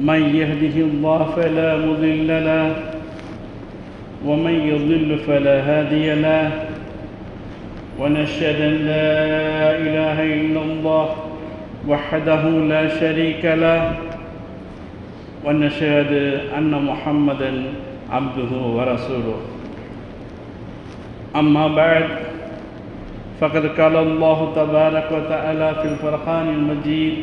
من يهده الله فلا مضل له ومن يضل فلا هادي له. ونشهد أن لا إله إلا الله وحده لا شريك له ونشهد أن محمدا عبده ورسوله. أما بعد فقد قال الله تبارك وتعالى في الفرقان المجيد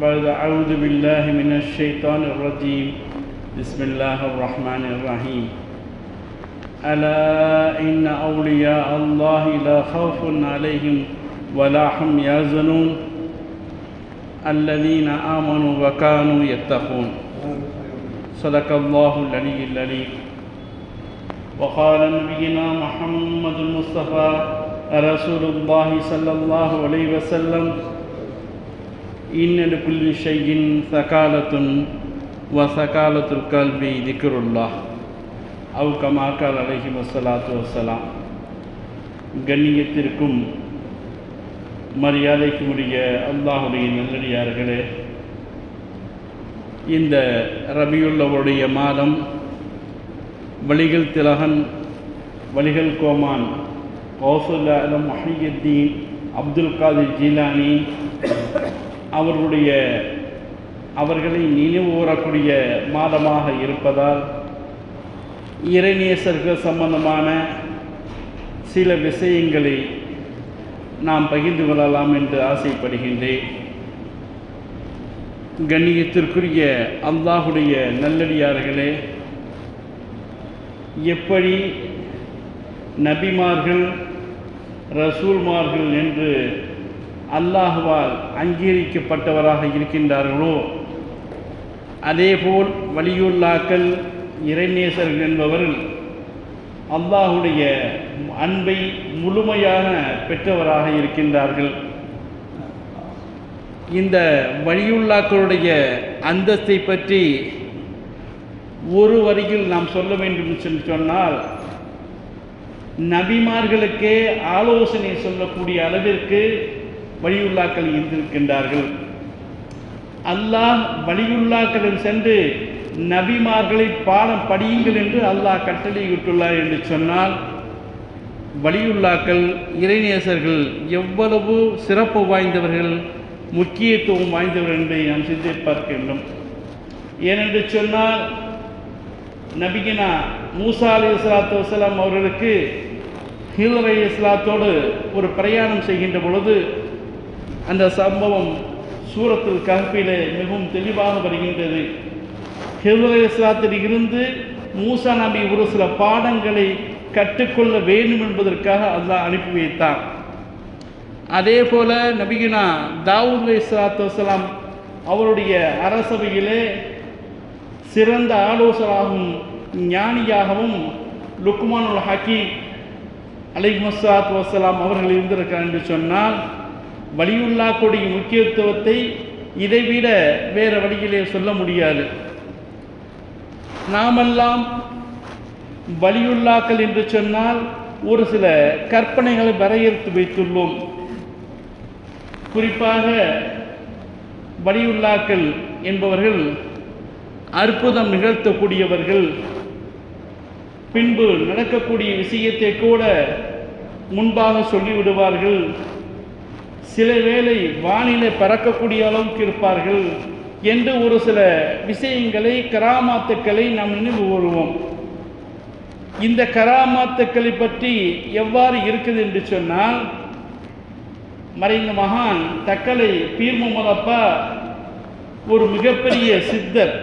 بعد أعوذ بالله من الشيطان الرجيم. بسم الله الرحمن الرحيم. ألا إن أولياء الله لا خوف عليهم ولا هم يحزنون. الذين آمنوا وكانوا يتقون. صدق الله العلي العليم وقال نبينا محمد المصطفى رسول الله صلى الله عليه وسلم إن لكل شيء ثقالة وثقالة القلب ذكر الله أو كما قال عليه الصلاة والسلام கண்ணியத்திற்கும் மரியாதைக்கும் உரிய அல்லாஹுடைய நல்லடியார்களே இந்த ரபியுள்ளவருடைய மாதம் வலிகள் திலகன் வலிகள் கோமான் கௌசுல் அலம் மஹியுத்தீன் அப்துல் காதிர் ஜீலானி அவர்களுடைய அவர்களை நினைவுறக்கூடிய மாதமாக இருப்பதால் இறைநேசர்கள் சம்பந்தமான சில விஷயங்களை நாம் பகிர்ந்து கொள்ளலாம் என்று ஆசைப்படுகின்றேன். கண்ணியத்திற்குரிய அல்லாஹுடைய நல்லடியார்களே எப்படி நபிமார்கள் ரசூல்மார்கள் என்று அல்லாஹுவால் அங்கீகரிக்கப்பட்டவராக இருக்கின்றார்களோ? அதேபோல் வலியுல்லாக்கள் இறைநேசர்கள் என்பவர்கள் அல்லாஹுடைய அன்பை முழுமையாக பெற்றவராக இருக்கின்றார்கள். இந்த வழியுள்ளாக்களுடைய அந்தஸ்தை பற்றி ஒரு வரியில் நாம் சொல்ல வேண்டும் என்று சொன்னால் நபிமார்களுக்கே ஆலோசனை சொல்லக்கூடிய அளவிற்கு வழியுள்ளாக்கள் இருந்திருக்கின்றார்கள். அல்லாஹ் வழியுள்ளாக்களில் சென்று நபிமார்களை பாடம் படியுங்கள் என்று அல்லாஹ் கட்டளையிட்டுள்ளார் என்று சொன்னால் வலியுள்ளாக்கள் இறைநேசர்கள் எவ்வளவு சிறப்பு வாய்ந்தவர்கள் முக்கியத்துவம் வாய்ந்தவர்கள் என்பதை நாம் சிந்தித்து பார்க்க வேண்டும். ஏனென்று சொன்னால் நபிகினா மூசா அலி இஸ்லாத்து வசலாம் அவர்களுக்கு ஹில் அலி இஸ்லாத்தோடு ஒரு பிரயாணம் செய்கின்ற பொழுது அந்த சம்பவம் சூரத்தில் கஹ்பிலே மிகவும் தெளிவாக வருகின்றது. ஹில் இஸ்லாத்தில் இருந்து மூசா நபி ஒரு சில பாடங்களை கற்றுக்கொள்ள வேண்டும் என்பதற்காக அல்லாஹ் அனுப்பி வைத்தார் அதே போல நபிகுனா தாவூத் அலி இஸ்லாத்து அவருடைய அரசவையிலே சிறந்த ஆலோசனாகவும் ஞானியாகவும் லுக்மானுல் ஹக்கீம் அலிமசாத் வசலாம் அவர்கள் இருந்திருக்கிறார் என்று சொன்னால் வலியுல்லாக்குடைய முக்கியத்துவத்தை இதைவிட வேறு வழியிலே சொல்ல முடியாது. நாமெல்லாம் வலியுல்லாக்கள் என்று சொன்னால் ஒரு சில கற்பனைகளை வரையறுத்து வைத்துள்ளோம். குறிப்பாக வலியுல்லாக்கள் என்பவர்கள் அற்புதம் நிகழ்த்தக்கூடியவர்கள். பின்பு நடக்கக்கூடிய விஷயத்தை கூட முன்பாக சொல்லிவிடுவார்கள். சில வேளை வானிலை பறக்கக்கூடிய அளவுக்கு இருப்பார்கள் என்று ஒரு சில விஷயங்களை கராமாத்துக்களை நாம் நினைவு கூறுவோம். இந்த கராமாத்துக்களை பற்றி எவ்வாறு இருக்குது என்று சொன்னால் மறைந்த மகான் தக்கலை பீர் முகமதப்பா ஒரு மிகப்பெரிய சித்தர்.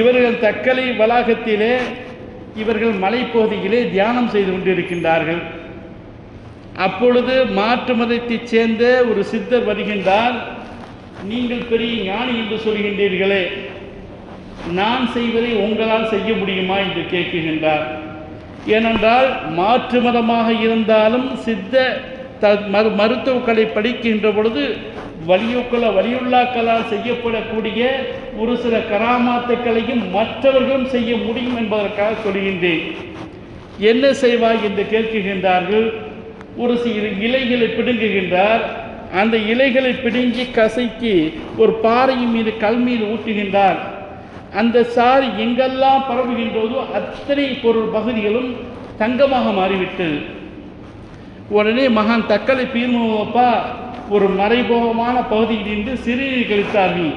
இவர்கள் தக்கலை வளாகத்திலே இவர்கள் மலைப்பகுதியிலே தியானம் செய்து கொண்டிருக்கின்றார்கள். அப்பொழுது மாற்று மதத்தைச் சேர்ந்த ஒரு சித்தர் வருகின்றார். நீங்கள் பெரிய ஞானி என்று சொல்கின்றீர்களே நான் செய்வதை உங்களால் செய்ய முடியுமா என்று கேட்குகின்றார் ஏனென்றால் மாற்று மதமாக இருந்தாலும் சித்த த மரு மருத்துவக்களை படிக்கின்ற பொழுது வலியுக்கள வலியுள்ளாக்களால் செய்யப்படக்கூடிய ஒரு சில கராமாத்துக்களையும் மற்றவர்களும் செய்ய முடியும் என்பதற்காக சொல்கின்றேன். என்ன செய்வாய் என்று கேட்குகின்றார்கள் ஒரு சில இலைகளை பிடுங்குகின்றார். அந்த இலைகளை பிடுங்கி கசைக்கு ஒரு பாறையின் மீது கல் மீது ஊற்றுகின்றார். அந்த சாறு எங்கெல்லாம் பரவுகின்றதோ அத்தனை பொருள் பகுதிகளும் தங்கமாக மாறிவிட்டது உடனே மகான் தக்கலை பீர்மப்பா ஒரு மறைமுகமான பகுதியிலிருந்து சிறுநீர் கழித்தார்கள்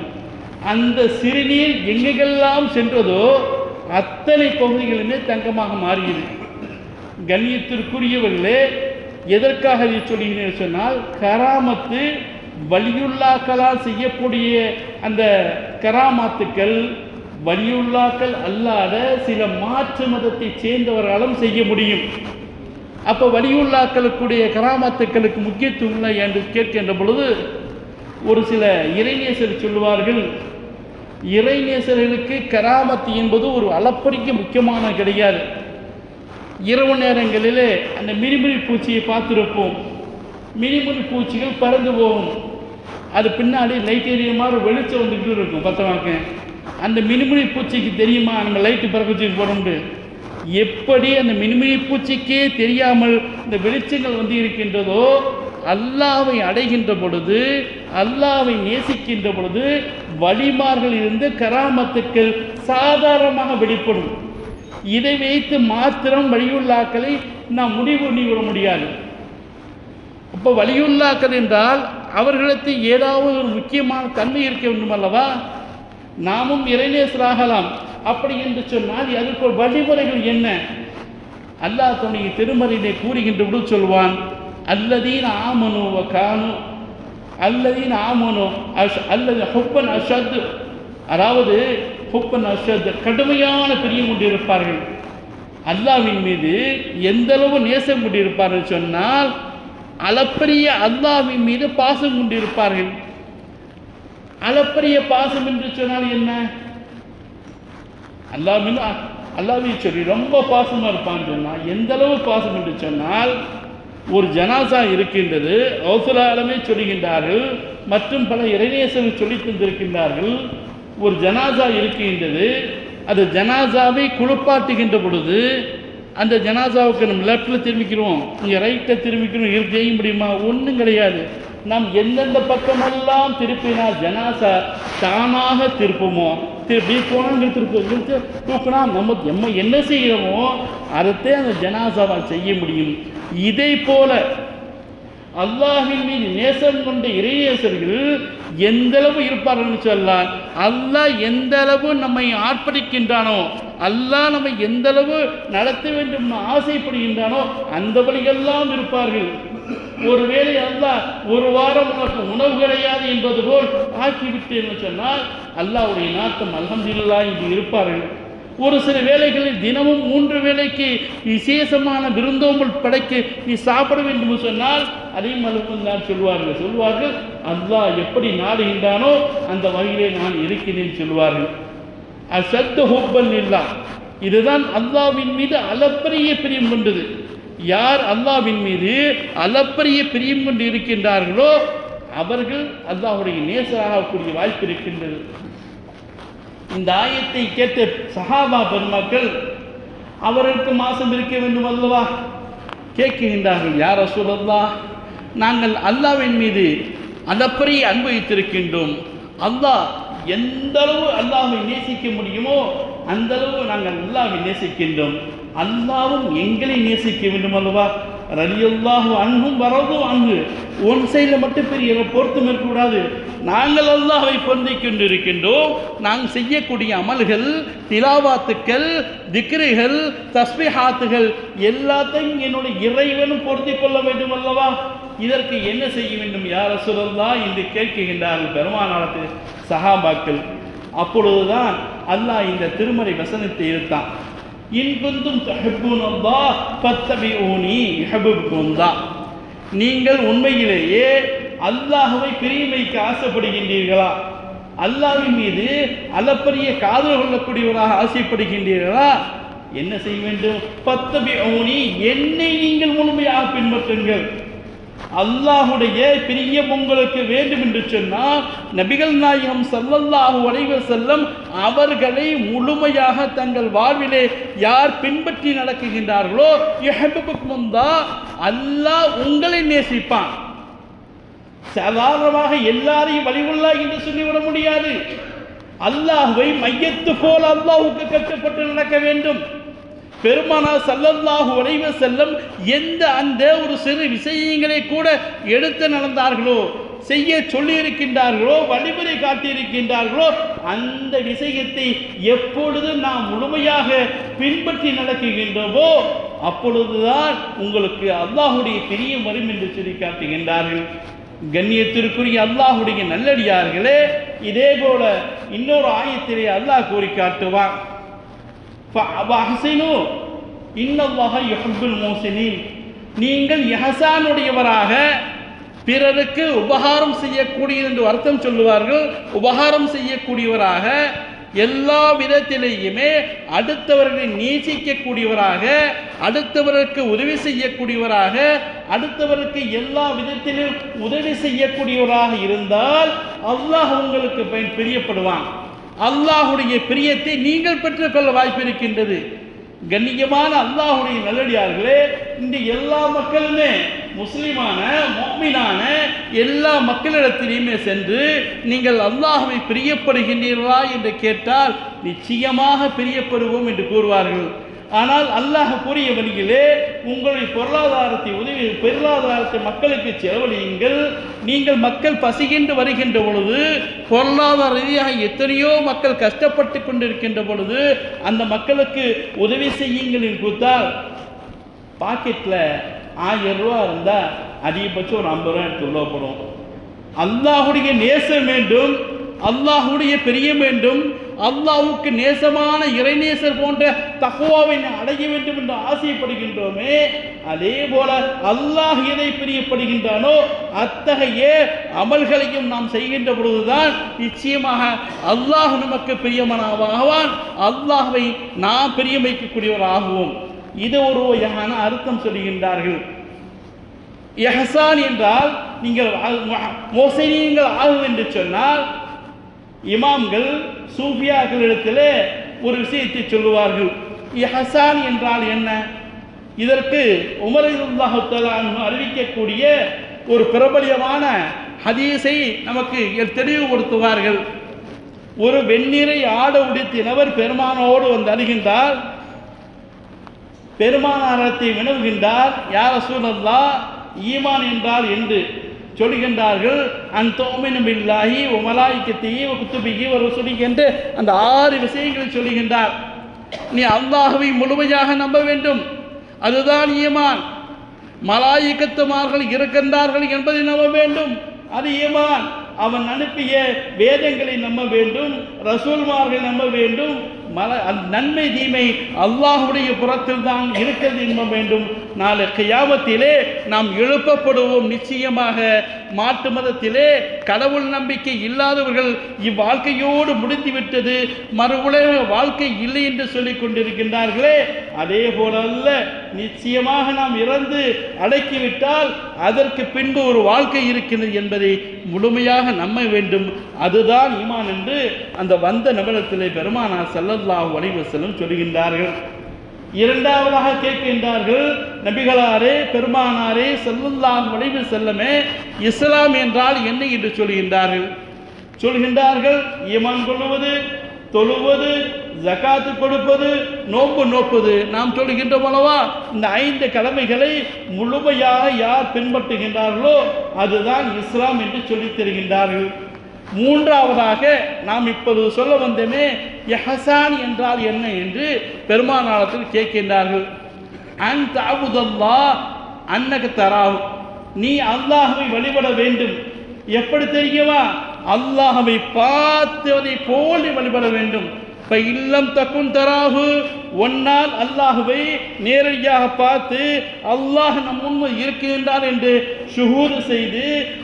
அந்த சிறுநீர் எங்கெல்லாம் சென்றதோ அத்தனை பகுதிகளுமே தங்கமாக மாறியது. கண்ணியத்திற்குரியவர்களே எதற்காக இதை சொல்கிறேன் சொன்னால் கராமத்து வலியுள்ளாக்களால் செய்யக்கூடிய அந்த கராமாத்துக்கள் வலியுள்ளாக்கள் அல்லாத சில மாற்று மதத்தை சேர்ந்தவர்களாலும் செய்ய முடியும். அப்போ வலியுள்ளாக்களுக்குடைய கராமாத்துக்களுக்கு முக்கியத்துவம் இல்லை என்று கேட்கின்ற பொழுது ஒரு சில இறைநேசர் சொல்லுவார்கள் இறைநேசர்களுக்கு கராமத்து என்பது ஒரு அளப்பரிக்க முக்கியமான கிடையாது. இரவு நேரங்களிலே அந்த மினிமினி பூச்சியை பார்த்துருப்போம். மினிமினி பூச்சிகள் பறந்து போகும். அது பின்னாடி லைட் எரிய மாதிரி வெளிச்சம் வந்துக்கிட்டு இருக்கும். பத்தவாக்க அந்த மினிமினி பூச்சிக்கு தெரியுமா? நம்ம லைட்டு பறக்க வச்சுட்டு போகிறோம்னு எப்படி அந்த மினிமினி பூச்சிக்கே தெரியாமல் இந்த வெளிச்சங்கள் வந்து இருக்கின்றதோ அல்லாவை அடைகின்ற பொழுது அல்லாவை நேசிக்கின்ற பொழுது வழிமார்கள் இருந்து கராமத்துக்கள் சாதாரணமாக வெளிப்படும். இதை வைத்து மாத்திரம் வழியுள்ளாக்களை நாம் முடிவு பண்ணிவிட முடியாது. அப்போ வலியுள்ளாக்கள் என்றால் அவர்களுக்கு ஏதாவது ஒரு முக்கியமான தன்மை இருக்க வேண்டும் அல்லவா? நாமும் இறைநேசராகலாம். அப்படி என்று சொன்னால் அதற்கு வழிமுறைகள் என்ன? அல்லாஹ் தன்னுடைய திருமறையிலே கூறுகின்ற விடு சொல்வான் அல்லதீன் ஆமனு வ கானு அல்லதீன் ஆமனு அஷ் அல்லது ஹொப்பன் அஷத் அதாவது ஹுப்பன் கடுமையான பிரியம் கொண்டிருப்பார்கள். அல்லாவின் மீது எந்த அளவு நேசம் கொண்டிருப்பார்கள் சொன்னால் அளப்பரிய அல்லாவின் மீது பாசம் கொண்டிருப்பார்கள். அளப்பரிய பாசம் என்று சொன்னால் என்ன? அல்லாஹ் மீது அல்லாவை சொல்லி ரொம்ப பாசமாக இருப்பான்னு சொன்னால் எந்த அளவு பாசம் என்று சொன்னால் ஒரு ஜனாசா இருக்கின்றது அவசராலமே சொல்லுகின்றார்கள் மற்றும் பல இறைநேசர்கள் சொல்லி தந்திருக்கின்றார்கள் ஒரு ஜனாசா இருக்கின்றது அது ஜனாசாவை குளிப்பாட்டுகின்ற பொழுது அந்த ஜனாசாவுக்கு நம்ம லெஃப்டில் திரும்பிக்கிறோம். இங்கே ரைட்டை திரும்பிக்கிறோம். இது செய்ய முடியுமா? ஒன்றும் கிடையாது. நாம் எந்தெந்த பக்கமெல்லாம் திருப்பினால் ஜனாசா தானாக திருப்புமோ? திருப்பி போனாங்க திருப்பி? தூக்கினா நம்ம நம்ம என்ன செய்கிறோமோ அதைத்தே அந்த ஜனாசாவால் செய்ய முடியும். இதை போல அல்லாஹின் மீது நேசம் கொண்ட இறையேசர்கள் எந்த அளவு இருப்பார்கள் சொல்லலாம் அல்லாஹ் எந்த அளவு நம்மை ஆர்ப்பரிக்கின்றானோ அல்லாஹ் நம்மை எந்த அளவு நடத்த வேண்டும் ஆசைப்படுகின்றானோ அந்த வழிகள்லாம் இருப்பார்கள். ஒருவேளை அல்லாஹ் ஒரு வாரம் உனக்கு உணவு கிடையாது என்பது போல் ஆக்கிவிட்டேன்னு சொன்னால் அல்லாஹ்வுடைய நாட்டம் அல்ஹம்துலில்லா இங்கு இருப்பார்கள். ஒரு சில வேளைகளில் தினமும் மூன்று வேளைக்கு விசேஷமான விருந்தோம்பல் படைக்கு நீ சாப்பிட வேண்டும் சொன்னால் அதையும் அளவு தான் சொல்வார்கள். சொல்வார்கள் அல்லாஹ் எப்படி நாடுகின்றானோ அந்த வகையிலே நான் இருக்கிறேன் சொல்வார்கள். அசத்த ஹூப்பன் இல்லா. இதுதான் அல்லாவின் மீது அளப்பரிய பிரியம் கொண்டது. யார் அல்லாவின் மீது அளப்பரிய பிரியம் கொண்டு இருக்கின்றார்களோ அவர்கள் அல்லாஹுடைய நேசராகக்கூடிய வாய்ப்பு இருக்கின்றது. இந்த ஆயத்தை கேட்ட சஹாபா பெருமக்கள் அவருக்கு மாசம் இருக்க வேண்டும் அல்லவா? கேட்கின்றார்கள் யார் சொல்லல்லா நாங்கள் அல்லாவின் மீது அளப்பரிய அன்பு வைத்திருக்கின்றோம். அல்லாஹ் எந்த அளவு அல்லாவை நேசிக்க முடியுமோ அந்த அளவு நாங்கள் அல்லாவை நேசிக்கின்றோம். அல்லாவும் எங்களை நேசிக்க வேண்டும் அல்லவா? ரலியல்லாஹு அன்பும் வரதும் அன்பு உன் சைடில் மட்டும் பெரிய பொருத்தம் இருக்கக்கூடாது நாங்கள் அல்லாஹை பொருந்திக் கொண்டிருக்கின்றோம் நாங்கள் செய்யக்கூடிய அமல்கள் திலாவாத்துக்கள் திக்ரிகள் தஸ்பிஹாத்துகள் எல்லாத்தையும் என்னுடைய இறைவனும் பொருத்தி கொள்ள வேண்டும் அல்லவா? இதற்கு என்ன செய்ய வேண்டும்? யார் சொல்லா என்று கேட்கின்றார்கள் பெருமானாலத்து சஹாபாக்கள். அப்பொழுதுதான் அல்லாஹ் இந்த திருமறை வசனத்தை எடுத்தான். இன்குந்தும் குந்தும் பத்தபி ஊனி ஃபத்தபிஊனி நீங்கள் உண்மையிலேயே அல்லாஹுவை பிரியமைக்கு ஆசைப்படுகின்றீர்களா? அல்லாவின் மீது அளப்பரிய காதல் கொள்ளக்கூடியவராக ஆசைப்படுகின்றீர்களா? என்ன செய்ய வேண்டும்? பத்தபி என்னை நீங்கள் முழுமையாக பின்பற்றுங்கள். அல்லாஹுடைய பிரியம் உங்களுக்கு வேண்டும் என்று சொன்னால் நபிகள் நாயகம் சல்லல்லாஹு அலைஹி செல்லம் அவர்களை முழுமையாக தங்கள் வாழ்விலே யார் பின்பற்றி நடக்குகின்றார்களோ யஹ்புக்குமுந்தா அல்லாஹ் உங்களை நேசிப்பான். சாதாரணமாக எல்லாரையும் வழிவுள்ளா என்று சொல்லிவிட முடியாது. அல்லாஹுவை மையத்து போல் அல்லாஹுக்கு கட்டுப்பட்டு நடக்க வேண்டும். பெருமானா சல்லல்லாஹு உறைவ செல்லம் எந்த அந்த ஒரு சிறு விஷயங்களை கூட எடுத்து நடந்தார்களோ செய்ய சொல்லியிருக்கின்றார்களோ வழிமுறை காட்டியிருக்கின்றார்களோ அந்த விஷயத்தை எப்பொழுது நாம் முழுமையாக பின்பற்றி நடக்குகின்றவோ அப்பொழுதுதான் உங்களுக்கு அல்லாஹுடைய பிரியம் வரும் என்று சொல்லி காட்டுகின்றார்கள். கண்ணியத்திற்குரிய அல்லாஹுடைய நல்லடியார்களே இதே போல இன்னொரு ஆயத்திலே அல்லாஹ் கூறி காட்டுவான் ஃபஅஹ்சினு இன்னல்லாஹ யுஹிப்புல் முஹ்சினீன் நீங்கள் எஹசானுடையவராக பிறருக்கு உபகாரம் செய்யக்கூடிய என்று அர்த்தம் சொல்லுவார்கள். உபகாரம் செய்யக்கூடியவராக எல்லா விதத்திலேயுமே அடுத்தவர்களை நேசிக்கக்கூடியவராக அடுத்தவருக்கு உதவி செய்யக்கூடியவராக அடுத்தவருக்கு எல்லா விதத்திலும் உதவி செய்யக்கூடியவராக இருந்தால் அல்லாஹ் உங்களுக்கு பயன் பிரியப்படுவான். அல்லாஹுடைய பிரியத்தை நீங்கள் பெற்றுக்கொள்ள வாய்ப்பு இருக்கின்றது கண்ணியமான அல்லாஹுடைய நல்லடியார்களே இந்த எல்லா மக்களுமே முஸ்லிமான மோமினான எல்லா மக்களிடத்திலையுமே சென்று நீங்கள் அல்லாஹுவை பிரியப்படுகின்றீர்களா என்று கேட்டால் நிச்சயமாக பிரியப்படுவோம் என்று கூறுவார்கள். ஆனால் அல்லாஹ் கூறிய வழியிலே உங்களுடைய பொருளாதாரத்தை உதவி பொருளாதாரத்தை மக்களுக்கு செலவழியுங்கள். நீங்கள் மக்கள் பசிகின்று வருகின்ற பொழுது பொருளாதார ரீதியாக எத்தனையோ மக்கள் கஷ்டப்பட்டு கொண்டிருக்கின்ற பொழுது அந்த மக்களுக்கு உதவி செய்யுங்கள் என்று கொடுத்தால் பாக்கெட்டில் ஆயிரம் ரூபா இருந்தால் அதிகபட்சம் ஒரு ஐம்பது ரூபா எடுத்து உள்ளப்படும் அல்லாஹுடைய நேசம் வேண்டும் அல்லாஹுடைய பிரியம் வேண்டும் அல்லாவுக்கு நேசமான இறைநேசர் போன்ற தகவாவை அடைய வேண்டும் என்று ஆசைப்படுகின்றோமே. அதே போல அல்லாஹ் எதை பிரியப்படுகின்றானோ அத்தகைய அமல்களையும் நாம் செய்கின்ற பொழுதுதான் நிச்சயமாக அல்லாஹ் நமக்கு பிரியமனாவான் அல்லாஹை நாம் பிரியமைக்கக்கூடியவராகவும். இது ஒரு வகையான அர்த்தம் சொல்கின்றார்கள் எஹசான் என்றால் நீங்கள் மோசடியங்கள் ஆகும் என்று சொன்னால் இமாம்கள் சூஃபியாக்களிடத்திலே ஒரு விஷயத்தை சொல்லுவார்கள். இஹசான் என்றால் என்ன? இதற்கு உமரல்லாஹு அறிவிக்கக்கூடிய ஒரு பிரபலியமான ஹதீஸை நமக்கு தெளிவுபடுத்துவார்கள். ஒரு வெண்ணிறை ஆட உடுத்தினவர் பெருமானோடு வந்து அணுகின்றார் பெருமானாரத்தை வினவுகின்றார் யார சூழல்லா ஈமான் என்றால் என்று. சொல்கின்றார்கள் அந்த தோமினும் இல்லாஹி உமலாய்க்கத்தையே குத்துபிகி ஒரு என்று அந்த ஆறு விஷயங்களை சொல்லுகின்றார். நீ அல்லாஹுவை முழுமையாக நம்ப வேண்டும். அதுதான் ஈமான். மலாயிக்கத்துமார்கள் இருக்கின்றார்கள் என்பதை நம்ப வேண்டும். அது ஈமான். அவன் அனுப்பிய வேதங்களை நம்ப வேண்டும். ரசூல்மார்களை நம்ப வேண்டும். மல அந்த நன்மை தீமை அல்லாஹுடைய புறத்தில் தான் இருக்கிறது என்ப வேண்டும். நாளை கியாமத்திலே நாம் எழுப்பப்படுவோம் நிச்சயமாக. மாட்டு மதத்திலே கடவுள் நம்பிக்கை இல்லாதவர்கள் இவ்வாழ்க்கையோடு முடிந்துவிட்டது. மறு உலக வாழ்க்கை இல்லை என்று சொல்லிக் கொண்டிருக்கின்றார்களே. அதே போல அல்ல நிச்சயமாக நாம் இறந்து அடக்கிவிட்டால் அதற்கு பின்பு ஒரு வாழ்க்கை இருக்கிறது என்பதை முழுமையாக நம்ப வேண்டும். அதுதான் ஈமான் என்று அந்த வந்த நிமிடத்திலே பெருமானா செல்லல்லா அலைஹி செல்லும் சொல்கின்றார்கள். இரண்டாவதாக கேட்கின்றார்கள் நபிகளாரே பெருமானாரே செல்லுல்லாம் வடிவு செல்லமே இஸ்லாம் என்றால் என்ன என்று சொல்கின்றார்கள்? சொல்கின்றார்கள் ஈமான் கொள்ளுவது தொழுவது ஜகாத்து கொடுப்பது நோன்பு நோப்பது. நாம் சொல்கின்றோம் அல்லவா இந்த ஐந்து கடமைகளை முழுமையாக யார் பின்பற்றுகின்றார்களோ அதுதான் இஸ்லாம் என்று சொல்லித் தருகின்றார்கள். மூன்றாவதாக நாம் இப்போது சொல்ல வந்தோமே எஹசான் என்றால் என்ன என்று பெருமானாலத்தில் கேட்கின்றார்கள். அன் தாபுதல்லா அன்னக்கு தராவும் நீ அல்லாஹுவை வழிபட வேண்டும். எப்படி தெரியுமா? அல்லாஹவை பார்த்ததை போல் நீ வழிபட வேண்டும். இப்போ இல்லம் தக்கும் தராகு ஒன்னால் அல்லாஹுவை நேரடியாக பார்த்து அல்லாஹ் நம் முன்பு இருக்கின்றான் என்று ஷுஹூர் செய்து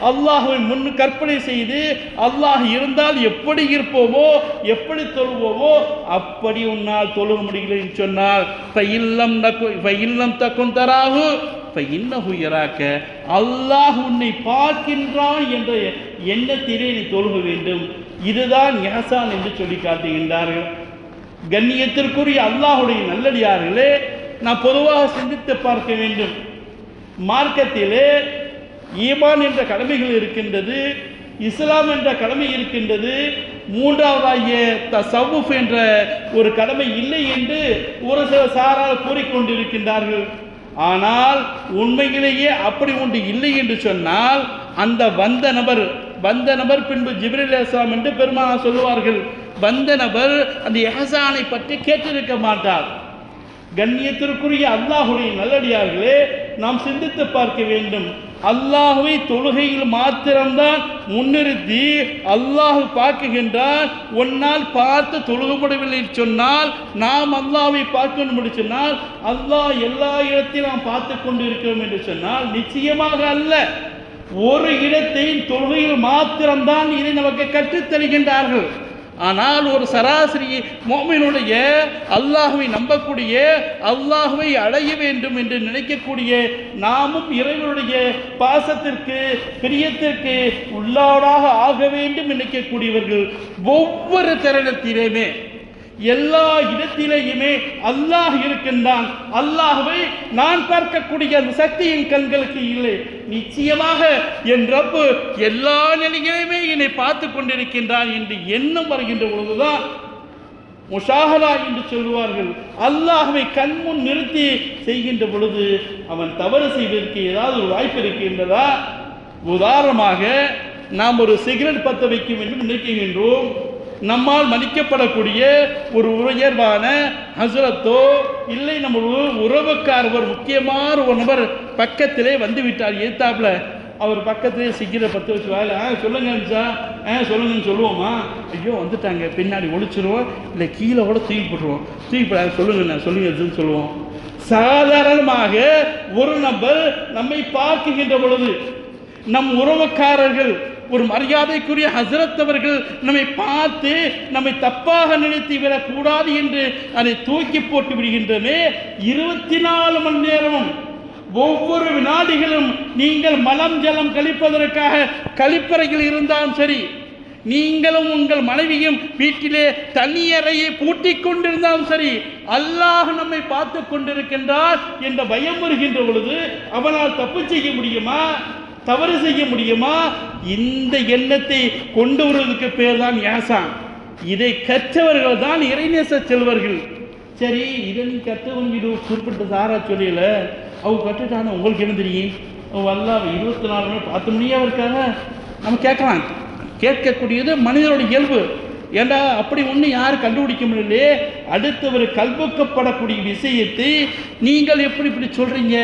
அல்லாஹுவை முன் கற்பனை செய்து அல்லாஹ் இருந்தால் எப்படி இருப்போமோ எப்படி தொழுவோமோ அப்படி உன்னால் தொழுக முடியலன்னு சொன்னால் இப்போ இல்லம் நக்கு இப்போ இல்லம் தக்கும் தராகு இப்போ இன்ன உயராக்க அல்லாஹ் உன்னை பார்க்கின்றான் என்ற எண்ணத்திலே நீ தொழுக வேண்டும்? இதுதான் யஹசான் என்று சொல்லி காட்டுகின்றார்கள். கண்ணியத்திற்குரிய அல்லாஹுடைய நல்லடியார்களே நான் பொதுவாக சிந்தித்து பார்க்க வேண்டும். மார்க்கத்திலே ஈமான் என்ற கடமைகள் இருக்கின்றது இஸ்லாம் என்ற கடமை இருக்கின்றது மூன்றாவதாகிய தசவுஃப் என்ற ஒரு கடமை இல்லை என்று ஒரு சில சாரால் கூறிக்கொண்டிருக்கின்றார்கள். ஆனால் உண்மையிலேயே அப்படி ஒன்று இல்லை என்று சொன்னால் அந்த வந்த நபர் வந்த நபர் பின்பு ஜிப்ரில் இஸ்லாம் என்று பெருமானா சொல்லுவார்கள். வந்த நபர் அந்த எஹசானை பற்றி கேட்டிருக்க மாட்டார். கண்ணியத்திற்குரிய அல்லாஹுடைய நல்லடியார்களே நாம் சிந்தித்து பார்க்க வேண்டும். அல்லாஹுவை தொழுகையில் மாத்திரம்தான் முன்னிறுத்தி அல்லாஹ் பார்க்குகின்றார். ஒன்னால் பார்த்து தொழுக முடியவில்லை சொன்னால் நாம் அல்லாஹ்வை பார்க்கணும் என்று சொன்னால் அல்லாஹ் எல்லா இடத்தையும் நாம் பார்த்து கொண்டு இருக்கிறோம் என்று சொன்னால் நிச்சயமாக அல்ல. ஒரு இடத்தை தொழுகையில் மாத்திரம்தான் இதை நமக்கு கற்றுத்தருகின்றார்கள். ஆனால் ஒரு சராசரி மோமினுடைய அல்லாஹுவை நம்பக்கூடிய அல்லாஹுவை அடைய வேண்டும் என்று நினைக்கக்கூடிய நாமும் இறைவனுடைய பாசத்திற்கு பிரியத்திற்கு உள்ளாடாக ஆக வேண்டும் நினைக்கக்கூடியவர்கள் ஒவ்வொரு தருணத்திலுமே எல்லா இடத்திலேயுமே அல்லாஹ் இருக்கின்றான். அல்லாஹ்வை நான் பார்க்கக்கூடிய அந்த சக்தி என் கண்களுக்கு இல்லை. நிச்சயமாக என் ரப்பு எல்லா நிலையிலுமே என்னை பார்த்து கொண்டிருக்கின்றான் என்று எண்ணம் வருகின்ற பொழுதுதான் முஷாகலா என்று சொல்லுவார்கள். அல்லாஹுவை கண்முன் நிறுத்தி செய்கின்ற பொழுது அவன் தவறு செய்வதற்கு ஏதாவது ஒரு வாய்ப்பு இருக்கின்றதா? உதாரணமாக நாம் ஒரு சிகரெட் பற்ற வைக்கும் வேண்டும் நினைக்கின்றோம். நம்மால் மதிக்கப்படக்கூடிய ஒரு உயர்வான ஹசரத்தோ இல்லை நம்ம உறவுக்கார் உறவுக்காரர் ஒரு முக்கியமான ஒரு நபர் பக்கத்திலே வந்து விட்டார் ஏத்தாப்புல. அவர் பக்கத்திலே சிக்கிற பத்து வச்சு வாயில் ஆ சொல்லுங்க சார் ஆ சொல்லுங்கன்னு சொல்லுவோமா? ஐயோ வந்துட்டாங்க. பின்னாடி ஒழிச்சிருவோம் இல்லை கீழே கூட தூக்கி போட்டுருவோம். தூக்கி போடாது சொல்லுங்கண்ணா சொல்லுங்கன்னு சொல்லுவோம். சாதாரணமாக ஒரு நபர் நம்மை பார்க்குகின்ற பொழுது நம் உறவுக்காரர்கள் ஒரு மரியாதைக்குரிய ஹசரத் அவர்கள் நம்மை பார்த்து நம்மை தப்பாக நினைத்து விடக்கூடாது என்று அதை தூக்கி போட்டு விடுகின்றமே இருபத்தி நாலு மணி நேரமும் ஒவ்வொரு வினாடிகளும் நீங்கள் மலம் ஜலம் கழிப்பதற்காக கழிப்பறையில் இருந்தாலும் சரி நீங்களும் உங்கள் மனைவியும் வீட்டிலே தனியறையை பூட்டிக் கொண்டிருந்தாலும் சரி அல்லாஹ் நம்மை பார்த்து கொண்டிருக்கின்றார் என்ற பயம் வருகின்ற பொழுது அவனால் தப்பு செய்ய முடியுமா? தவறு செய்ய முடியுமா? இந்த எண்ணத்தை கொண்டு வருவதற்கு பேர் தான் யாசான். இதை கற்றவர்கள் தான் இறைநேச செல்வர்கள். சரி இதன் கற்றவன் இது குறிப்பிட்ட சாரா சொல்லல. அவங்க கற்றுட்டான உங்களுக்கு என்ன தெரியும்? வல்ல இருபத்தி நாலு மணி பத்து மணியாக இருக்காங்க? நம்ம கேட்கலாம். கேட்கக்கூடியது மனிதனோட இயல்பு. ஏண்டா அப்படி ஒன்று யாரும் கண்டுபிடிக்க முடியலையே அடுத்தவர் கல்பக்கப்படக்கூடிய விஷயத்தை நீங்கள் எப்படி இப்படி சொல்கிறீங்க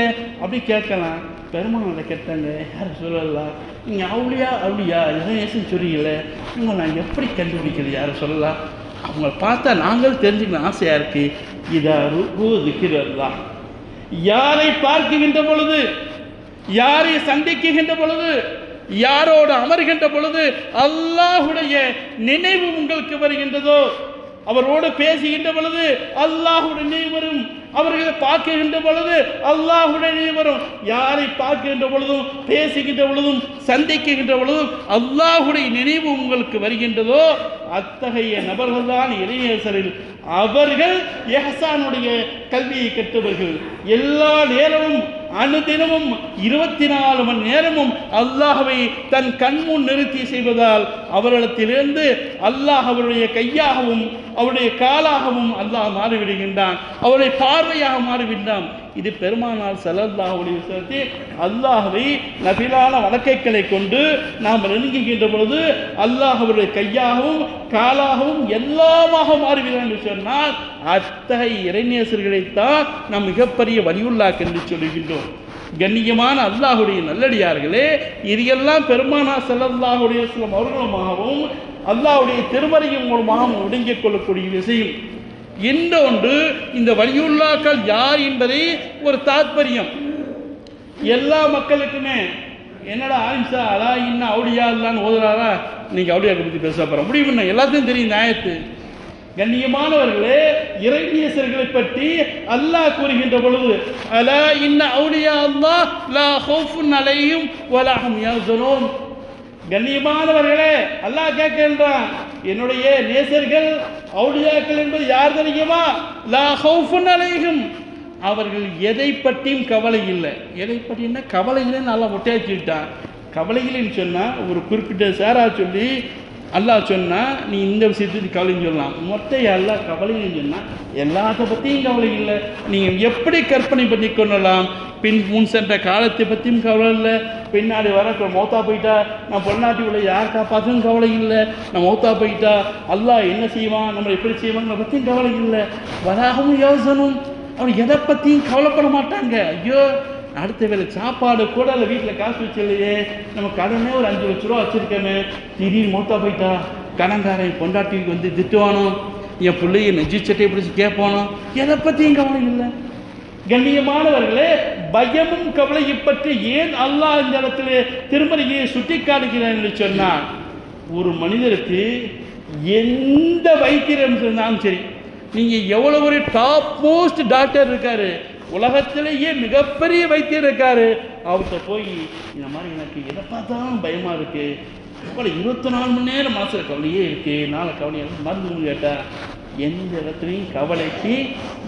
அப்படி கேட்கலாம். பெருமானோட கேட்டாங்க யாரும் சொல்லலாம் நீங்கள் அவளியா அவளியா எதுவும் ஏசு சொல்றீங்களே? இவங்க நான் எப்படி கண்டுபிடிக்கிறது யாரும் சொல்லலாம் அவங்கள பார்த்தா நாங்கள் தெரிஞ்சுக்கணும் ஆசையாக இருக்குது இதா ருகு தான் யாரை பார்க்குகின்ற பொழுது யாரை சந்திக்குகின்ற பொழுது யாரோடு அமர்கின்ற பொழுது அல்லாஹுடைய நினைவு உங்களுக்கு வருகின்றதோ அவரோடு பேசுகின்ற பொழுது அல்லாஹுடைய நினைவு வரும். அவர்களை பார்க்கின்ற பொழுது அல்லாஹுடைய வரும். யாரை பார்க்கின்ற பொழுதும் பேசுகின்ற பொழுதும் சந்திக்கின்ற பொழுதும் அல்லாஹுடைய நினைவு உங்களுக்கு வருகின்றதோ அத்தகைய நபர்கள் தான் இளைஞரில் அவர்கள் எஹசானுடைய கல்வியை கற்றவர்கள். எல்லா நேரமும் அனுதினமும் இருபத்தி நாலு மணி நேரமும் அல்லாஹவை தன் கண்முன் நிறுத்தி செய்வதால் அவரிடத்திலிருந்து அல்லாஹ் அவருடைய கையாகவும் அவருடைய காலாகவும் அல்லாஹ் மாறிவிடுகின்றான். அவருடைய பார்வையாக மாறிவிட்டான். இது பெருமானால் சல்லல்லாஹ் அலைஹி அல்லாஹவை நபிலான வழக்கைகளை கொண்டு நாம் நெருங்குகின்ற பொழுது அல்லாஹ் அவருடைய கையாகவும் காலாகவும் எல்லாமாக மாறிவிடுகிறான் என்று சொன்னால் அத்தகைய இறைநேசர்களைத்தான் நாம் மிகப்பெரிய வலியுள்ளாக்கு என்று சொல்லுகின்றோம். கண்ணியமான அல்லாஹுடைய நல்லடியார்களே இது எல்லாம் பெருமானா செல்லல்லாஹுடைய சில மருணமாகவும் அல்லாஹுடைய திருமறையின் மூலமாகவும் ஒடுங்கிக் கொள்ளக்கூடிய விஷயம். இன்னொன்று இந்த வலியுல்லாக்கள் யார் என்பதை ஒரு தாத்பரியம். எல்லா மக்களுக்குமே என்னடா ஆயிஷா அலா இன்னும் அவுடியா இல்லான்னு ஓதுறாரா? நீங்கள் அவுடியாக்க பற்றி பேச போகிறோம் முடியும்னா எல்லாத்தையும் தெரியும் நியாயத்து கண்ணியமானவர்களே இறைநேசர்களை பற்றி அல்லாஹ் கூறுகின்ற பொழுது அல இன்ன அவுலியா அல்லாஹ் லா ஹவுஃபுன் அலையும் வலாஹும் யஹ்சனூன் கண்ணியமானவர்களே அல்லாஹ் கேட்கின்றான் என்னுடைய நேசர்கள் அவுலியாக்கள் என்பது யார் தெரியுமா? லா ஹௌஃபுன் அலையும் அவர்கள் எதை பற்றியும் கவலை இல்லை. எதை பற்றினா கவலை இல்லைன்னு நல்லா முட்டையாச்சுட்டான் கவலை இல்லைன்னு சொன்னால் ஒரு குறிப்பிட்ட சேரா சொல்லி அல்லாஹ் சொன்னால் நீ இந்த விஷயத்துக்கு கவலைன்னு சொல்லலாம். மொத்த அல்லாஹ் கவலைன்னு சொன்னால் எல்லாத்த பற்றியும் கவலை இல்லை. நீங்கள் எப்படி கற்பனை பண்ணி கொள்ளலாம்? பின் முன் சென்ற காலத்தை பற்றியும் கவலை இல்லை. பின்னாடி வர இப்போ மௌத்தா போயிட்டா நான் பொன்னாட்டி உள்ள யார் காப்பாற்றும் கவலை இல்லை. நான் மௌத்தா போயிட்டா அல்லாஹ் என்ன செய்வான்? நம்மளை எப்படி செய்வாங்க பற்றியும் கவலை இல்லை. வராகவும் யோசனும் அவன் எதை பற்றியும் கவலைப்பட மாட்டாங்க. ஐயோ அடுத்த வேளை சாப்பாடு கூட இல்லை வீட்டில் காசு வச்சில்லையே நம்ம கடனே ஒரு அஞ்சு லட்ச ரூபா வச்சுருக்கோமே திடீர்னு மூத்தா போயிட்டா? கடன்காரன் பொண்டாட்டிக்கு வந்து திட்டுவானோ? என் பிள்ளைய நெஜி சட்டையை பிடிச்சி கேட்பானோ? எதை பற்றியும் கவனம் இல்லை? கண்ணியமானவர்களே பயமும் கவலையை பற்றி ஏன் அல்லாஹ் இந்த இடத்துல திருமறையை சுட்டி காட்டுகிறேன் சொன்னால் சொன்னான் ஒரு மனிதருக்கு எந்த வைத்தியம் இருந்தாலும் சரி நீங்கள் எவ்வளோ ஒரு டாப் மோஸ்ட் டாக்டர் இருக்காரு உலகத்திலேயே மிகப்பெரிய வைத்தியர் இருக்காரு. அவர்கிட்ட போய் இந்த மாதிரி எனக்கு எதை பார்த்தாலும் பயமா இருக்கு. கவலை இருபத்தி நாலு மணி நேரம் மனசுல கவலையே இருக்கு நாளை கவலையாக மருந்து கேட்டால் எந்த இடத்துலையும் கவலைக்கு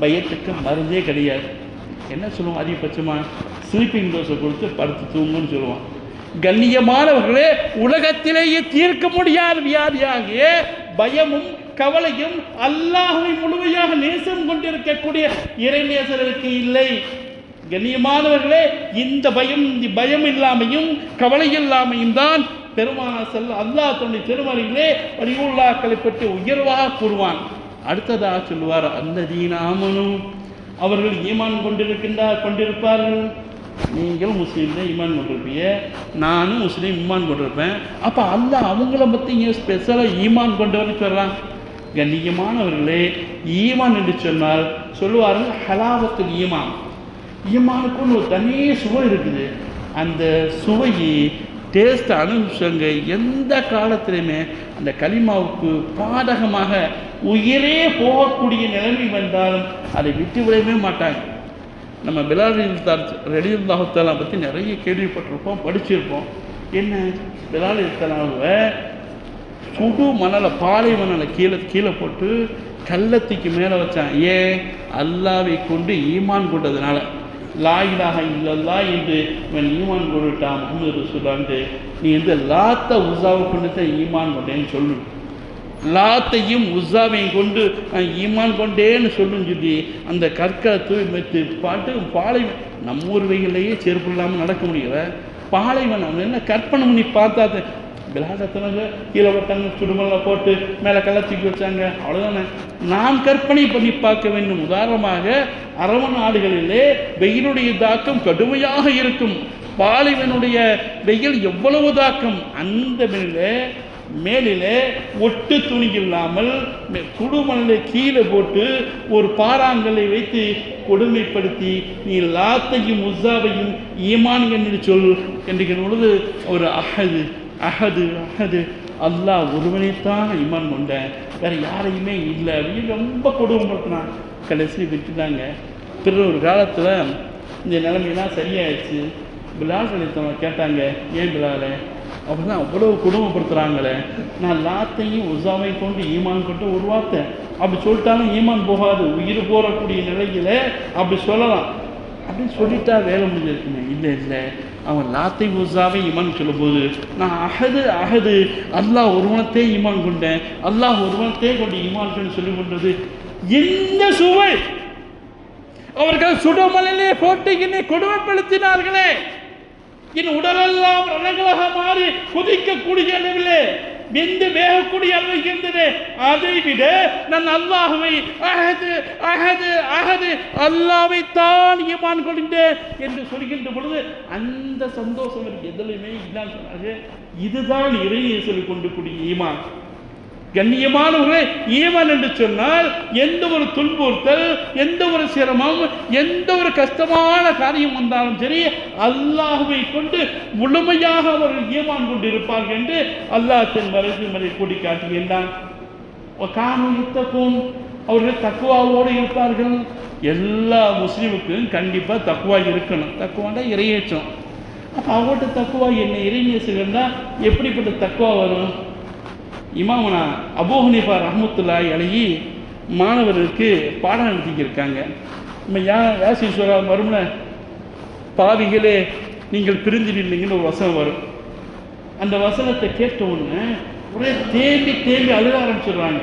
பயத்துக்கு மருந்தே கிடையாது. என்ன சொல்லுவோம் அதிகபட்சமாக ஸ்லீப்பிங் டோஸை கொடுத்து படுத்து தூங்குன்னு சொல்லுவான். கண்ணியமானவர்களே உலகத்திலேயே தீர்க்க முடியாத வியாதியாகிய பயமும் கவலையும் அல்லாஹுவை முழுமையாக நேசம் கொண்டிருக்கக்கூடிய இறைநேசருக்கு இல்லை. கண்ணியமானவர்களே இந்த பயம் இந்த பயம் இல்லாமையும் கவலை இல்லாமையும் தான் பெருமான செல் அல்லாஹ் தன்னுடைய திருமறையிலே வலியுள்ளாக்களை பற்றி உயர்வாக கூறுவான். அடுத்ததாக சொல்லுவார் அந்த தீனாமனும் அவர்கள் ஈமான் கொண்டிருக்கின்றார் கொண்டிருப்பார்கள். நீங்கள் முஸ்லீம் தான் ஈமான் கொண்டிருப்பீங்க நானும் முஸ்லீம் ஈமான் கொண்டிருப்பேன். அப்போ அல்லாஹ் அவங்கள பற்றி ஏன் ஸ்பெஷலாக ஈமான் கொண்டவர்னு சொல்கிறான் கண்ணியமானவர்களே ஈமான் என்று சொன்னால் சொல்லுவார்கள் ஹலாவத்து ஈமான். ஈமானுக்குன்னு ஒரு தனி சுவை இருக்குது. அந்த சுவையை டேஸ்ட் அனுபவிச்சவங்க எந்த காலத்திலையுமே அந்த களிமாவுக்கு பாதகமாக உயிரே போகக்கூடிய நிலைமை வந்தாலும் அதை விட்டு விடவே மாட்டாங்க. நம்ம பிலால் ரெடியுல்லாஹத்தாலாம் பற்றி நிறைய கேள்விப்பட்டிருப்போம் படிச்சிருப்போம். என்ன? பிலால் தலாவை சுடு மணலை பாலை மணலை கீழே கீழே போட்டு கள்ளத்துக்கு மேலே வச்சான். ஏன்? அல்லாவை கொண்டு ஈமான் கொண்டதுனால. லாயிலாக இல்லல்லா என்று இவன் ஈமான் கொண்டுட்டான் முகமது ரசூலான்ட்டு நீ வந்து லாத்த உசாவை கொண்டு தான் ஈமான் கொண்டேன்னு சொல்லு. லாத்தையும் உஸாவையும் கொண்டு நான் ஈமான் கொண்டேன்னு சொல்லுன்னு சொல்லி அந்த கற்களை தூய்மைத்து பாட்டு பாலை நம்ம ஊர் வகையிலேயே செருப்பு இல்லாமல் நடக்க முடியல. பாலைவன் அவன் என்ன கற்பனை பண்ணி பார்த்தா விளாடத்தினங்க கீழே போட்டாங்க சுடுமலில் போட்டு மேலே கல்லை தூக்கி வச்சாங்க. அவ்வளோதானே நாம் கற்பனை பண்ணி பார்க்க வேண்டும். உதாரணமாக அரபு நாடுகளிலே வெயிலுடைய தாக்கம் கடுமையாக இருக்கும். பாலிவனுடைய வெயில் எவ்வளவு தாக்கம்? அந்த மேலே மேலிலே ஒட்டு துணி இல்லாமல் மே- கீழே போட்டு ஒரு பாறாங்கல்லை வைத்து கொடுமைப்படுத்தி நீ லாத்தையும் உஸாவையும் ஈமான் என்று சொல் என்று பொழுது ஒரு அகது அஹது அஹது. அல்லாஹ் ஒருவனைத்தான் இமான் கொண்டேன். வேற யாரையுமே இல்லை. அப்படின்னு ரொம்ப கொடுமைப்படுத்தினான். கடைசி விட்டுட்டாங்க. பிற ஒரு காலத்தில் இந்த நிலைமையெல்லாம் சரியாயிடுச்சு. பிலால் அலித்தவங்க கேட்டாங்க ஏன் பிலாலே? அப்படிதான் அவ்வளோ குடும்பப்படுத்துகிறாங்களே நான் லாத்தையும் உசாமை கொண்டு ஈமான் கொண்டு உருவாத்தேன். அப்படி சொல்லிட்டாலும் ஈமான் போகாது. உயிர் போகக்கூடிய நிலையில் அப்படி சொல்லலாம். அப்படின்னு சொல்லிட்டா வேலை முடிஞ்சிருக்குமே. இல்லை இல்லை. அவன் லாத்தை உஸாவை இமான் சொல்லும்போது நான் அகது அகது அல்லாஹ் ஒருவனத்தே ஈமான் கொண்டேன் அல்லாஹ் ஒருவனத்தே கொண்டு ஈமான் கொண்டு சொல்லி கொண்டது எந்த சுவை? அவர்கள் சுடுமலையிலே போட்டு என்னை கொடுமைப்படுத்தினார்களே. என் உடலெல்லாம் ரணகலாக மாறி குதிக்கக்கூடிய அளவிலே விந்து வேகக்கூடிய அளவு இருந்தது. அதை விட நான் அல்லாஹுவை அஹது அஹது அஹது அல்லாவை தான் ஈமான் கொள்கின்றேன் என்று சொல்கின்ற பொழுது அந்த சந்தோஷம் எனக்கு எதிலுமே இல்லான்னு சொன்னாங்க இதுதான் இறையை சொல்லிக் கொண்டு கூடிய ஈமான். கண்ணியமானவர்களே ஈவன் என்று சொன்னால் எந்த ஒரு துன்புறுத்தல் எந்த ஒரு சிரமம் எந்த ஒரு கஷ்டமான காரியம் வந்தாலும் சரி அல்லாஹுவை கொண்டு முழுமையாக அவர்கள் ஈமான் கொண்டு இருப்பார்கள் என்று அல்லாஹ் தன் வரது மறை கூடி காட்டுகின்றான் காணும் அவர்கள் தக்குவாவோடு இருப்பார்கள். எல்லா முஸ்லீமுக்கும் கண்டிப்பாக தக்குவா இருக்கணும். தக்குவாண்டா இறையேற்றம். அப்போ அவங்கள்ட்ட தக்குவா என்ன? இறைநேசர்கள்னா எப்படிப்பட்ட தக்குவா வரும்? இமாமனா அபூ ரஹமத்துல்லாய் அழகி மாணவர்களுக்கு பாடம் நடத்திக்கிருக்காங்க நம்ம யா யாசீஸ்வரா வரும்ல? பாவிகளே நீங்கள் பிரிஞ்சிருந்தீங்கன்னு ஒரு வசனம் வரும். அந்த வசனத்தை கேட்ட உடனே ஒரே தேம்பி தேம்பி அழுக ஆரம்பிச்சிடுறாங்க.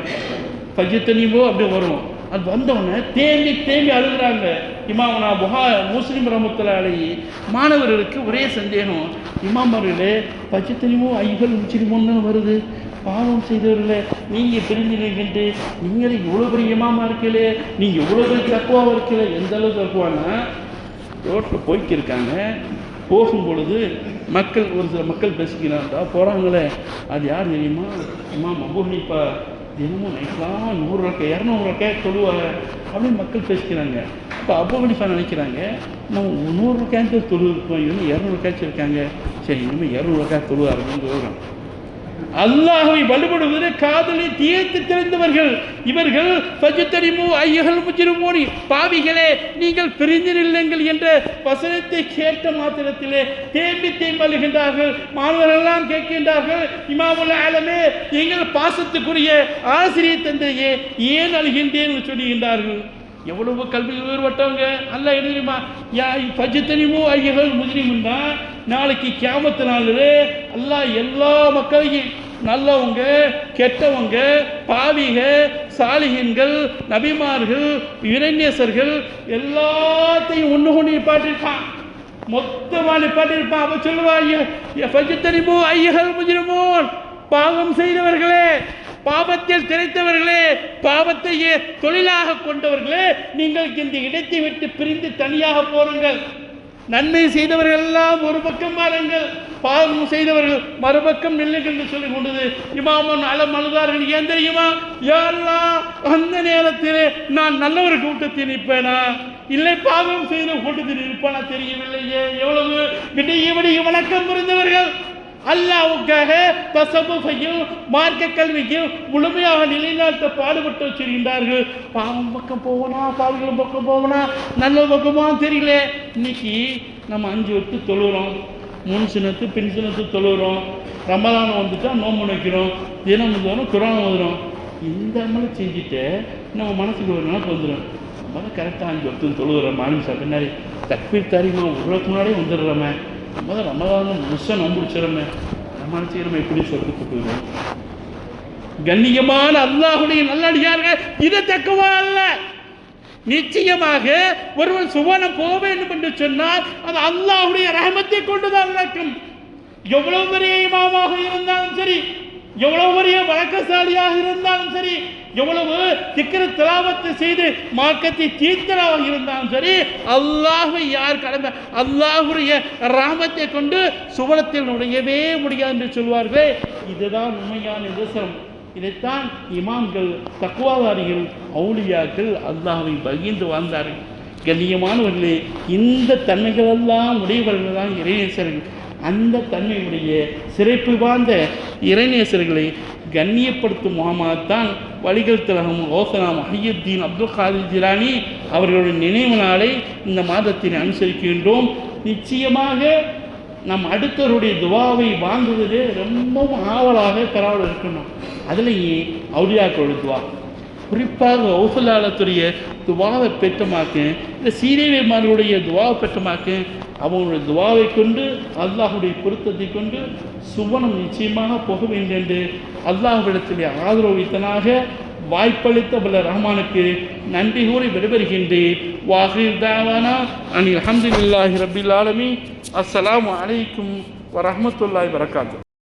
பஜ்ஜத்தனியமோ அப்படி வரும் அது வந்தவுடனே தேம்பி தேம்பி அழுகிறாங்க. இமாமனா புகா முஸ்லீம் ரமத்துல அழகி மாணவர்களுக்கு ஒரே சந்தேகம். இமாமர்களே அவர்களே ஐகள் முச்சிரிமோன்னு வருது? பாவம் செய்தவர்களே நீங்கள் பிரிஞ்சிருக்கிட்டு நீங்களே இவ்வளோ பெரிய இமாமா இருக்கலே நீங்கள் இவ்வளோ பெரிய தக்குவாக இருக்கல எந்த அளவு தக்குவான்னா ரோட்டில் போய்க்கிருக்காங்க போகும் பொழுது மக்கள் ஒரு சில மக்கள் பேசிக்கிறாண்டா போகிறாங்களே அது யார் தெரியுமா? அம்மா மபூர்னிப்பா தினமும் நைட்லாம் நூறு ரூபாய் இரநூறு ரூபாய் தொழுவாங்க. அப்படின்னு மக்கள் பேசிக்கிறாங்க. இப்போ அப்போ மணிப்பா நினைக்கிறாங்க நம்ம நூறு ரூபாய்க்கு தொழு இருக்கோம் இன்னும் இரநூறு காய்ச்சி இருக்காங்க. சரி இனிமேல் இரநூறு ரூபாய் தொழுவாருன்னு சொல்கிறோம் அல்லாஹை வழிபடுவதில் காதலை தீர்த்து தெரிந்தவர்கள். இவர்கள் பஜத்தரிமு ஐயகள் முஜிருமோனி. பாவிகளே நீங்கள் பிரிந்து நில்லுங்கள் என்ற வசனத்தை கேட்ட மாத்திரத்திலே தேம்பி தேம்பழுகின்றார்கள் மாணவர்களெல்லாம் கேட்கின்றார்கள் இமாமுல் ஆலமே எங்கள் பாசத்துக்குரிய ஆசிரியர் தந்தையே ஏன் அழுகின்றேன் என்று சொல்லுகின்றார்கள். எவ்வளவு கல்வி வேறுபட்டவங்க அல்ல என்ன தெரியுமா? யா பஜித்தனிமோ ஐயர்கள் முஜ்ரிமுன்னா நாளைக்கு கேமத்து நாளில் அல்லாஹ் எல்லா மக்களையும் நல்லவங்க கெட்டவங்க பாவிக சாலிகன்கள் நபிமார்கள் இளைஞர்கள் எல்லாத்தையும் ஒன்று கொண்டு நிப்பாட்டிருப்பான் மொத்தமாக நிப்பாட்டிருப்பான். அவன் சொல்லுவா பஜித்தனிமோ ஐயர்கள் முஜ்ரிமோன் பாவம் செய்தவர்களே பாவத்தில் திரைத்தவர்களே பாவத்தையே தொழிலாக கொண்டவர்களே நீங்கள் இந்த இடத்தை விட்டு பிரிந்து தனியாக போருங்கள். நன்மை செய்தவர்கள் எல்லாம் ஒரு பக்கம் வாருங்கள். பாவம் செய்தவர்கள் மறுபக்கம் நில்லுங்கள் என்று சொல்லிக் கொண்டது. இமாமன் அலம் அழுதார்கள். ஏன் தெரியுமா? யாரெல்லாம் அந்த நேரத்தில் நான் நல்ல ஒரு கூட்டத்தில் நிற்பேனா? இல்லை பாவம் செய்த கூட்டத்தில் இருப்பானா தெரியவில்லையே. எவ்வளவு விடிய விடிய வணக்கம் புரிந்தவர்கள். அல்லாவுக்காக தசமுகையும் மார்க்க கல்வியும் முழுமையாக நிலைநாட்ட பாடுபட்டு வச்சிருக்கின்றார்கள். பாவம் பக்கம் போவனா பாவங்களும் பக்கம் போவனா நல்ல பக்கமாக தெரியல. இன்னைக்கு நம்ம அஞ்சு வட்டு தொழுகிறோம். முன் சின்னத்து பின் சின்னத்து தொழுகிறோம். ரமதானம் வந்துட்டா நோம்பு வைக்கிறோம். தினம் தோறும் குரான் வந்துடும் இந்த அமலை செஞ்சுட்டு நம்ம மனசுக்கு ஒரு நாள் வந்துடும். நம்ம கரெக்டாக அஞ்சு வருஷம் தொழுகிறோம். மாநில பின்னாடி தக்பீர் தாரிமா உருவத்துக்கு முன்னாடியே வந்துடுறோமே. முதல் ரமதான் முசம் நம்பிச்சிடமே நம்ம செய்யறோம் எப்படி சொர்க்கத்துக்கு போயிடும் கண்ணியமான அல்லாஹுடைய நல்லடியார்கள் இது தக்கவா அல்ல. நிச்சயமாக ஒருவன் சுவனம் போக வேண்டும் என்று சொன்னால் அது அல்லாஹுடைய ரகமத்தை கொண்டுதான் நடக்கும். எவ்வளவு பெரிய இமாமாக இருந்தாலும் சரி எவ்வளவு பெரிய வழக்கசாலியாக இருந்தாலும் சரி எவ்வளவு திக்கிர திலாவத்தை செய்து மார்க்கத்தை தீர்த்தலாக இருந்தாலும் சரி அல்லாஹை யார் கடந்த அல்லாஹுடைய ராமத்தை கொண்டு சுவனத்தில் நுழையவே முடியாது என்று சொல்வார்களே. இதுதான் உண்மையான விவசாயம். இதைத்தான் இமாம்கள் தக்குவாதாரிகள் அவுளியாக்கள் அல்லாஹை பகிர்ந்து வாழ்ந்தார்கள். கண்ணியமானவர்களே இந்த தன்மைகளெல்லாம் உடையவர்கள் தான் இறைநேசர்கள். அந்த தன்மையுடைய சிறப்பு வாழ்ந்த இறைநேசர்களை கண்ணியப்படுத்தும் முகமாகத்தான் வழிகள் திலகம் ஓசனாம் ஹையுத்தீன் அப்துல் காதிர் ஜிலானி அவர்களுடைய நினைவு நாளை இந்த மாதத்தில் அனுசரிக்கின்றோம். நிச்சயமாக நம் அடுத்தவருடைய துவாவை வாங்குவது ரொம்பவும் ஆவலாக பெறாமல் இருக்கணும். அதுலேயே அவுலியாக்களுடைய துவா. குறிப்பாக ஓசலாளத்துடைய துவாவை பெற்றமாக்கு இந்த சீரேவிமார்களுடைய துவாவை பெற்றமாக்கு அவங்களுடைய துவாவை கொண்டு அல்லாஹுடைய பொருத்தத்தை கொண்டு சுவனம் நிச்சயமாக போக வேண்டும் என்று அல்லாஹ்விடத்திலே ஆதரவித்தனாக வாய்ப்பளித்த பல ரஹ்மானுக்கு நன்றி கூறி விடைபெறுகின்றேன். வாஹிர் தாவானா அனில் அஹமதுல்லாஹி ரபில் ஆலமி அலைக்கும் வரஹமத்துல்லாஹி வரகாத்து